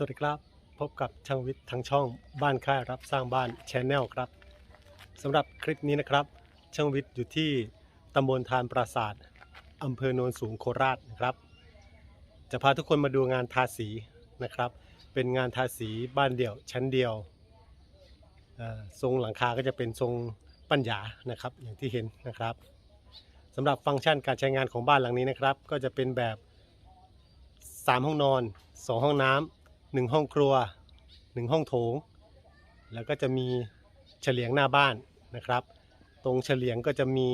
สวัสดีครับ พบกับช่างวิทย์ทางช่องบ้านค่ายรับสร้างบ้านแชนแนลครับสำหรับคลิปนี้นะครับ ช่างวิทย์อยู่ที่ตำบลทานปราศาสตร์อำเภอโนนสูงโคราชนะครับ จะพาทุกคนมาดูงานทาสีนะครับ เป็นงานทาสีบ้านเดี่ยวชั้นเดียวทรงหลังคาก็จะเป็นทรงปัญญานะครับอย่างที่เห็นนะครับสำหรับฟังก์ชันการใช้งานของบ้านหลังนี้นะครับ ก็จะเป็นแบบ 3 ห้องนอน 2 ห้องน้ำ หนึ่งห้องครัว1ห้องโถง แล้วก็จะมีเฉลียงหน้าบ้านนะครับ ตรงเฉลียงก็จะมี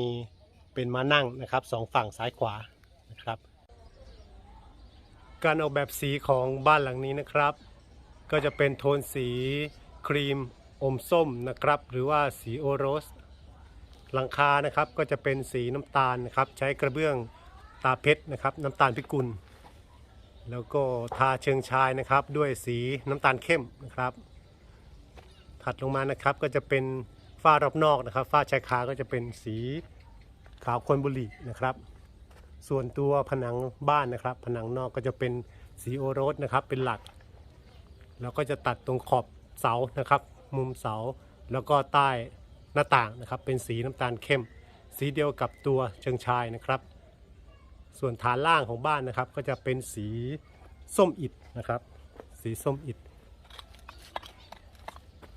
เป็นมานั่งนะครับสองฝั่งซ้ายขวานะครับ การออกแบบสีของบ้านหลังนี้นะครับ ก็จะเป็นโทนสีครีมอมส้มนะครับ หรือว่าสีโอโรสหลังคานะครับก็จะเป็นสีน้ำตาลนะครับ ใช้กระเบื้องตาเพชรนะครับ น้ำตาลพิกุล แล้วก็ทาเชิงชายนะครับด้วยสีน้ำตาลเข้มนะครับ ถัดลงมานะครับก็จะเป็นฝ้ารอบนอกนะครับฝ้าชายคาก็จะเป็นสีขาวคนบุหรี่นะครับ ส่วนตัวผนังบ้านนะครับ ผนังนอกก็จะเป็นสีโอโรสนะครับเป็นหลัก แล้วก็จะตัดตรงขอบเสานะครับ มุมเสาแล้วก็ใต้หน้าต่างนะครับ เป็นสีน้ำตาลเข้ม สีเดียวกับตัวเชิงชายนะครับ ส่วนฐานล่างของบ้านนะครับ ก็จะเป็นสีส้มอิฐนะครับ สีส้มอิฐ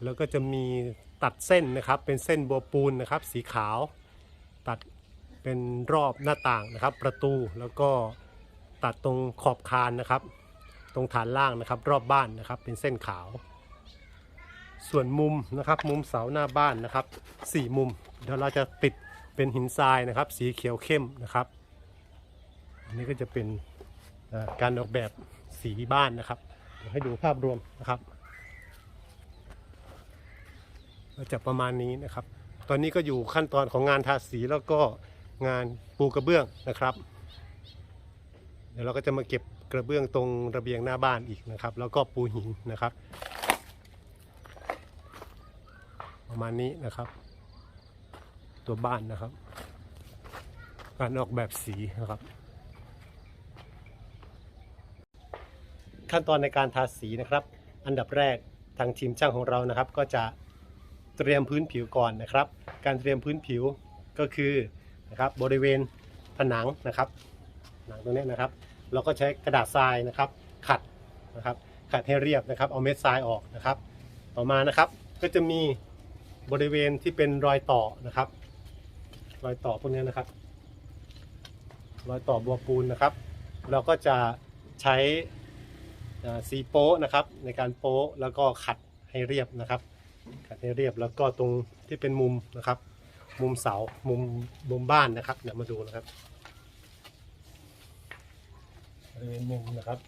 แล้วก็จะมีตัดเส้นนะครับ เป็นเส้นบัวปูนนะครับ สีขาว ตัดเป็นรอบหน้าต่างนะครับ ประตูแล้วก็ตัดตรงขอบคานนะครับ ตรงฐานล่างนะครับ รอบบ้านนะครับ เป็นเส้นขาว ส่วนมุมนะครับ มุมเสาหน้าบ้านนะครับสี่มุม เดี๋ยวเราจะติดเป็นหินทรายนะครับ สีเขียวเข้มนะครับ อันนี้ก็จะเป็นการออกแบบสีบ้านนะครับ ให้ดูภาพรวมนะครับก็จะประมาณนี้นะครับ ตอนนี้ก็อยู่ขั้นตอนของงานทาสีแล้วก็งานปูกระเบื้องนะครับ เดี๋ยวเราก็จะมาเก็บกระเบื้องตรงระเบียงหน้าบ้านอีกนะครับ แล้วก็ปูหินนะครับ ประมาณนี้นะครับ ตัวบ้านนะครับ การออกแบบสีนะครับ ขั้นตอนในการทาสีนะครับ อันดับแรกทางทีมช่างของเรานะครับ ก็จะเตรียมพื้นผิวก่อนนะครับ การเตรียมพื้นผิวก็คือนะครับบริเวณผนังนะครับผนังตรงนี้นะครับ เราก็ใช้กระดาษทรายนะครับ ขัดนะครับ ขัดให้เรียบนะครับ เอาเม็ดทรายออกนะครับ ต่อมานะครับก็จะมีบริเวณที่เป็นรอยต่อนะครับ รอยต่อพวกนี้นะครับ รอยต่อบัวปูนนะครับ เราก็จะใช้ สีโป๊ะนะครับในการโป๊ะแล้วก็ขัดให้เรียบนะครับ ขัดให้เรียบแล้วก็ตรงที่เป็นมุมนะครับ มุมเสามุมมุมบ้านนะครับเดี๋ยวมาดูนะครับบริเวณมุมนะครับ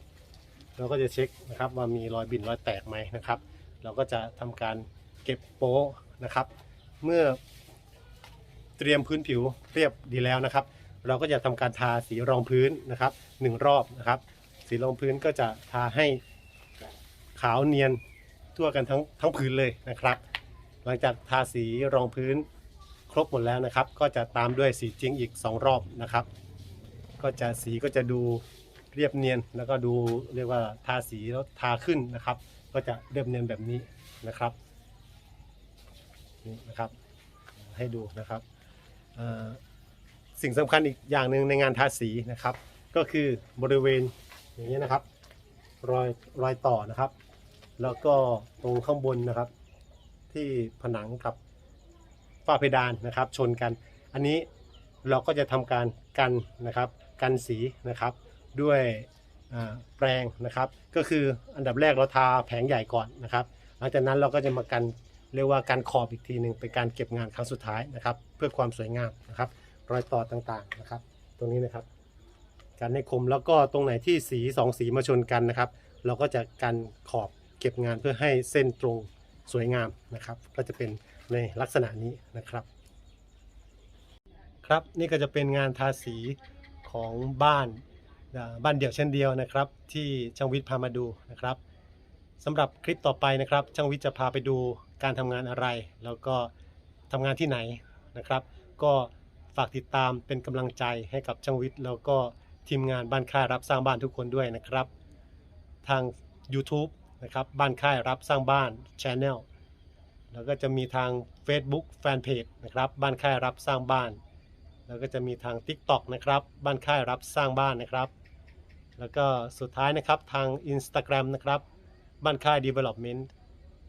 เราก็จะเช็คนะครับว่ามีรอยบินรอยแตกไหมนะครับ เราก็จะทำการเก็บโป๊ะนะครับ เมื่อเตรียมพื้นผิวเรียบดีแล้วนะครับ เราก็จะทำการทาสีรองพื้นนะครับหนึ่งรอบนะครับ สีรองพื้นก็จะทาให้ขาวเนียนทั่วกันทั้งทั้งพื้นเลยนะครับ หลังจากทาสีรองพื้นครบหมดแล้วนะครับ ก็จะตามด้วยสีจริงอีก 2 รอบนะครับ ก็จะสีก็จะดูเรียบเนียนแล้วก็ดูเรียกว่าทาสีแล้วทาขึ้นนะครับ ก็จะเรียบเนียนแบบนี้นะครับนี่นะครับ ให้ดูนะครับสิ่งสำคัญอีกอย่างหนึ่งในงานทาสีนะครับ ก็คือบริเวณ อย่างนี้นะครับ รอยรอยต่อนะครับ แล้วก็ตรงข้างบนนะครับ ที่ผนังกับฝ้าเพดานนะครับ ชนกัน อันนี้เราก็จะทำการกันนะครับ กันสีนะครับด้วยแปรงนะครับ ก็คืออันดับแรกเราทาแผงใหญ่ก่อนนะครับ หลังจากนั้นเราก็จะมากันเรียกว่าการขอบอีกทีหนึ่งเป็นการเก็บงานครั้งสุดท้ายนะครับ เพื่อความสวยงามนะครับ รอยต่อต่างๆนะครับ ตรงนี้นะครับ การให้คมแล้วก็ตรงไหนที่สีสองสีมาชนกันนะครับ เราก็จะกันขอบเก็บงานเพื่อให้เส้นตรงสวยงามนะครับ ก็จะเป็นในลักษณะนี้นะครับ ครับนี่ก็จะเป็นงานทาสีของบ้านบ้านเดี่ยวเช่นเดียวนะครับ ที่ช่างวิทย์พามาดูนะครับสำหรับคลิปต่อไปนะครับช่างวิทย์จะพาไปดูการทำงานอะไร แล้วก็ทำงานที่ไหนนะครับ ก็ฝากติดตามเป็นกำลังใจให้กับช่างวิทย์แล้วก็ ทีมงานบ้านค่ายรับสร้างบ้านทุกคนด้วยนะครับ ทาง YouTube นะครับบ้านค่ายรับสร้างบ้าน Channel แล้วก็จะมีทาง Facebook Fanpage นะครับบ้านค่ายรับสร้างบ้าน แล้วก็จะมีทาง TikTok นะครับบ้านค่ายรับสร้างบ้านนะครับ แล้วก็สุดท้ายนะครับทาง Instagram นะครับบ้านค่าย Development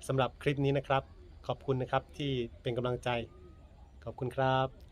สำหรับคลิปนี้นะครับ ขอบคุณนะครับที่เป็นกำลังใจ ขอบคุณครับ